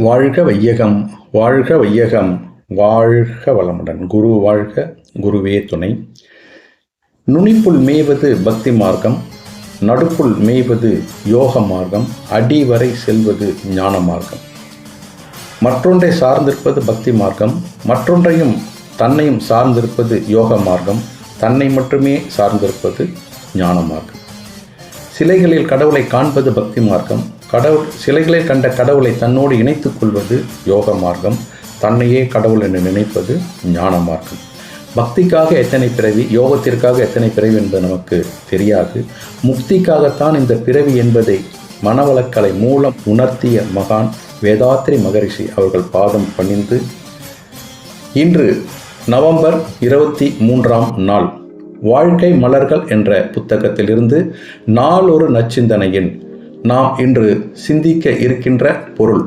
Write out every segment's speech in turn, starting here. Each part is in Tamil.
வாழ்க வையகம் வாழ்க வையகம் வாழ்க வளமுடன். குரு வாழ்க குருவே துணை. நுனிப்புள் மேய்வது பக்தி மார்க்கம் நடுப்புள் மேய்வது யோக மார்க்கம் அடிவரை செல்வது ஞான மார்க்கம். மற்றொன்றை சார்ந்திருப்பது பக்தி மார்க்கம் மற்றொன்றையும் தன்னையும் சார்ந்திருப்பது யோக மார்க்கம் தன்னை மட்டுமே சார்ந்திருப்பது ஞான மார்க்கம். சிலைகளில் கடவுளை காண்பது பக்தி மார்க்கம் கடவுள் சிலைகளை கண்ட கடவுளை தன்னோடு இணைத்துக் கொள்வது யோக மார்க்கம். தன்னையே கடவுள் என்று நினைப்பது ஞான மார்க்கம். பக்திக்காக எத்தனை பிறவி யோகத்திற்காக எத்தனை பிறவி என்பது நமக்கு தெரியாது. முக்திக்காகத்தான் இந்த பிறவி என்பதை மனவளக்கலை மூலம் உணர்த்திய மகான் வேதாத்திரி மகரிஷி அவர்கள் பாதம் பணிந்து இன்று நவம்பர் இருபத்தி மூன்றாம் நாள் வாழ்க்கை மலர்கள் என்ற புத்தகத்திலிருந்து நாளொரு நச்சிந்தனையின் நாம் இன்று சிந்திக்க இருக்கின்ற பொருள்.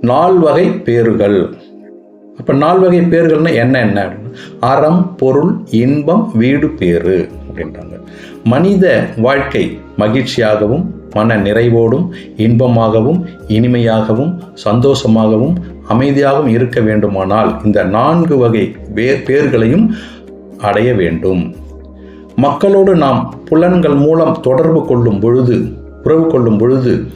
நால்வகை பேறுகள். அப்போ நால்வகை பேர்கள்னா என்ன என்ன? அறம் பொருள் இன்பம் வீடு பேறு அப்படின்றாங்க. மனித வாழ்க்கை மகிழ்ச்சியாகவும் மன நிறைவோடும் இன்பமாகவும் இனிமையாகவும் சந்தோஷமாகவும் அமைதியாகவும் இருக்க வேண்டுமானால் இந்த நான்கு வகை பேர்களையும் அடைய வேண்டும். மக்களோடு நாம் புலன்கள் மூலம் தொடர்பு கொள்ளும் பொழுது உறவு கொள்ளும் பொழுது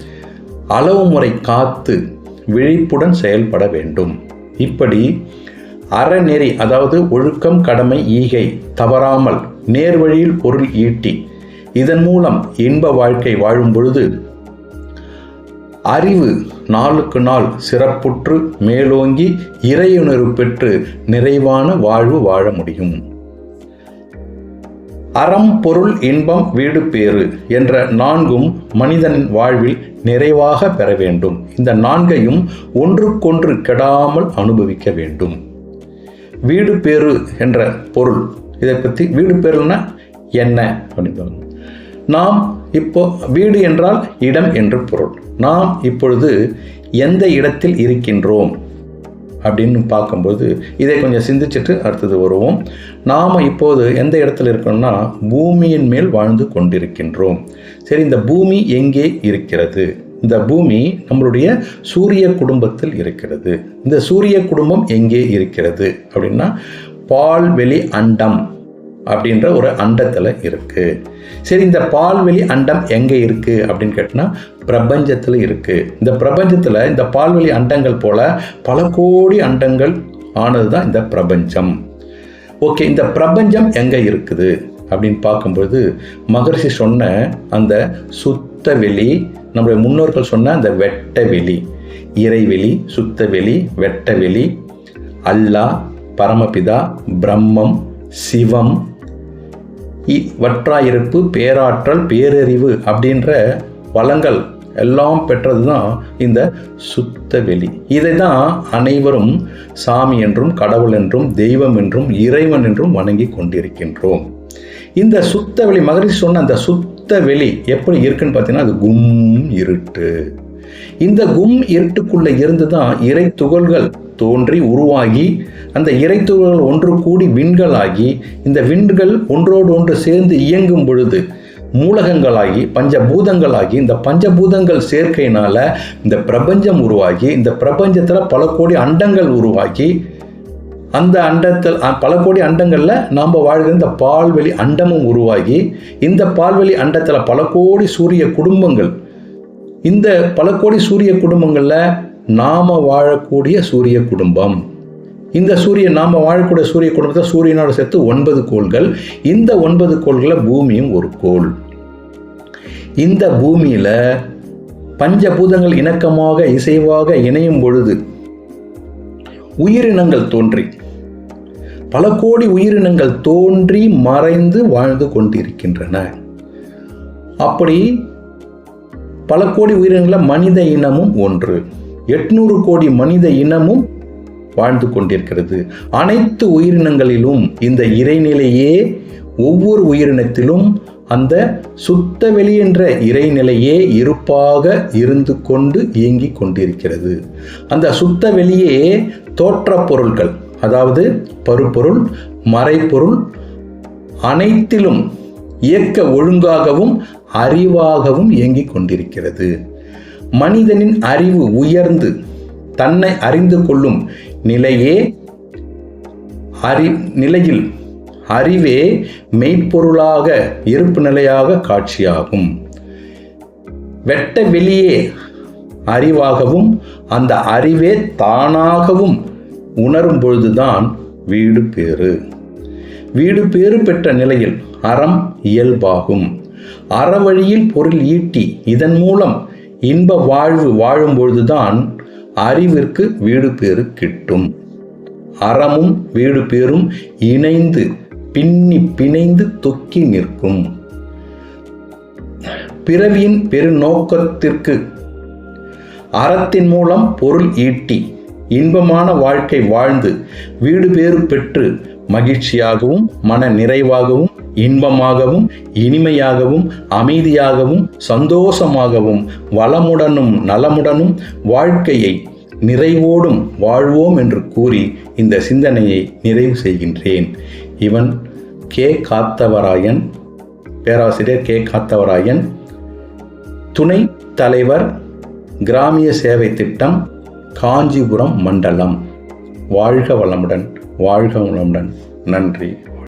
அளவு முறை காத்து விழிப்புடன் செயல்பட வேண்டும். இப்படி அறநெறி அதாவது ஒழுக்கம் கடமை ஈகை தவறாமல் நேர்வழியில் பொருள் ஈட்டி இதன் மூலம் இன்ப வாழ்க்கை வாழும் பொழுது அறிவு நாளுக்கு நாள் சிறப்புற்று மேலோங்கி இறையுணர்வு பெற்று நிறைவான வாழ்வு வாழ முடியும். அறம் பொருள் இன்பம் வீடு பேறு என்ற நான்கும் மனிதனின் வாழ்வில் நிறைவாக பெற வேண்டும். இந்த நான்கையும் ஒன்றுக்கொன்று கெடாமல் அனுபவிக்க வேண்டும். வீடு பேறு என்ற பொருள். இதை பற்றி வீடு பேருன்னா என்ன அப்படின்னு நாம் இப்போ வீடு என்றால் இடம் என்று பொருள். நாம் இப்பொழுது எந்த இடத்தில் இருக்கின்றோம்? அப்படின்னு பார்க்கும்போது இதை கொஞ்சம் சிந்திச்சுட்டு அடுத்தது வருவோம். நாம் இப்போது எந்த இடத்துல இருக்கோம்னா பூமியின் மேல் வாழ்ந்து கொண்டிருக்கின்றோம். சரி இந்த பூமி எங்கே இருக்கிறது? இந்த பூமி நம்மளுடைய சூரிய குடும்பத்தில் இருக்கிறது. இந்த சூரிய குடும்பம் எங்கே இருக்கிறது அப்படின்னா பால்வெளி அண்டம் அப்படின்ற ஒரு அண்டத்தில் இருக்குது சரி இந்த பால்வெளி அண்டம் எங்கே இருக்குது அப்படின்னு கேட்டால் பிரபஞ்சத்தில் இருக்குது இந்த பிரபஞ்சத்தில் இந்த பால்வெளி அண்டங்கள் போல் பல கோடி அண்டங்கள் ஆனது தான் இந்த பிரபஞ்சம். ஓகே இந்த பிரபஞ்சம் எங்கே இருக்குது அப்படின்னு பார்க்கும்பொழுது மகர்ஷி சொன்ன அந்த சுத்த வெளி நம்முடைய முன்னோர்கள் சொன்ன அந்த வெட்ட வெளி இறைவெளி சுத்த வெளி வெட்ட வெளி அல்லா பரமபிதா பிரம்மம் சிவம் வற்றாயிருப்பு பேராற்றல் பேரறிவு அப்படின்ற வளங்கள் எல்லாம் பெற்றது தான் இந்த சுத்த வெளி இதை தான் அனைவரும் சாமி என்றும் கடவுள் என்றும் தெய்வம் என்றும் இறைவன் என்றும் வணங்கி கொண்டிருக்கின்றோம். இந்த சுத்த வெளி மகரிஷி சொன்ன அந்த சுத்த வெளி எப்படி இருக்குன்னு பார்த்தீங்கன்னா அது கும் இருட்டு. இந்த கும் இருட்டுக்குள்ள இருந்து தான் இறை துகள்கள் தோன்றி உருவாகி அந்த இறை துகள்கள் ஒன்று கூடி விண்களாகி இந்த விண்கள் ஒன்றோடு ஒன்று சேர்ந்து இயங்கும் பொழுது மூலகங்களாகி பஞ்சபூதங்களாகி இந்த பஞ்சபூதங்கள் சேர்க்கையினால இந்த பிரபஞ்சம் உருவாகி இந்த பிரபஞ்சத்தில் பல கோடி அண்டங்கள் உருவாக்கி அந்த அண்டத்தில் பல கோடி அண்டங்களில் நாம் வாழ்கிற இந்த பால்வெளி அண்டமும் உருவாகி இந்த பால்வெளி அண்டத்தில் பல கோடி சூரிய குடும்பங்கள் இந்த பல கோடி சூரிய குடும்பங்களில் நாம் வாழக்கூடிய சூரிய குடும்பம். இந்த சூரிய நாம் வாழக்கூடிய சூரிய குடும்பத்தை சூரியனோட சேர்த்து ஒன்பது கோள்கள். இந்த ஒன்பது கோள்களில் பூமியும் ஒரு கோள். இந்த பூமியில் பஞ்சபூதங்கள் இணக்கமாக இசைவாக இணையும் பொழுது உயிரினங்கள் தோன்றி பல கோடி உயிரினங்கள் தோன்றி மறைந்து வாழ்ந்து கொண்டிருக்கின்றன. அப்படி பல கோடி உயிரினங்களில் மனித இனமும் ஒன்று. எட்நூறு கோடி மனித இனமும் வாழ்ந்து கொண்டிருக்கிறது. அனைத்து உயிரினங்களிலும் இந்த இறைநிலையே ஒவ்வொரு உயிரினத்திலும் அந்த சுத்த வெளி என்ற இறைநிலையே இருப்பாக இருந்து கொண்டு இயங்கிக் கொண்டிருக்கிறது. அந்த சுத்த வெளியே தோற்ற பொருட்கள் அதாவது பருப்பொருள் மறைப்பொருள் அனைத்திலும் இயக்க ஒழுங்காகவும் அறிவாகவும் இயங்கிக் கொண்டிருக்கிறது. மனிதனின் அறிவு உயர்ந்து தன்னை அறிந்து கொள்ளும் நிலையே அறி நிலையில் அறிவே மெய்ப்பொருளாக இருப்பு நிலையாக காட்சியாகும். வெட்ட வெளியே அறிவாகவும் அந்த அறிவே தானாகவும் உணரும் பொழுதுதான் வீடு பேறு. வீடு பேறு பெற்ற நிலையில் அறம் இயல்பாகும். அறவழியில் பொருள் ஈட்டி இதன் மூலம் இன்ப வாழ்வு வாழும்பொழுதுதான் அறிவிற்கு வீடு பேறு கிட்டும். அறமும் வீடு பேரும் இணைந்து பின்னி பிணைந்து தொக்கி நிற்கும். பிறவியின் பெருநோக்கத்திற்கு அறத்தின் மூலம் பொருள் ஈட்டி இன்பமான வாழ்க்கை வாழ்ந்து வீடு பேறு பெற்று மகிழ்ச்சியாகவும் மன நிறைவாகவும் இன்பமாகவும் இனிமையாகவும் அமைதியாகவும் சந்தோஷமாகவும் வளமுடனும் நலமுடனும் வாழ்க்கையை நிறைவோடும் வாழ்வோம் என்று கூறி இந்த சிந்தனையை நிறைவு செய்கின்றேன். இவன் கே. காத்தவராயன் பேராசிரியர் கே. காத்தவராயன் துணை தலைவர் கிராமிய சேவை திட்டம் காஞ்சிபுரம் மண்டலம். வாழ்க வளமுடன். வாழ்க வளமுடன். நன்றி.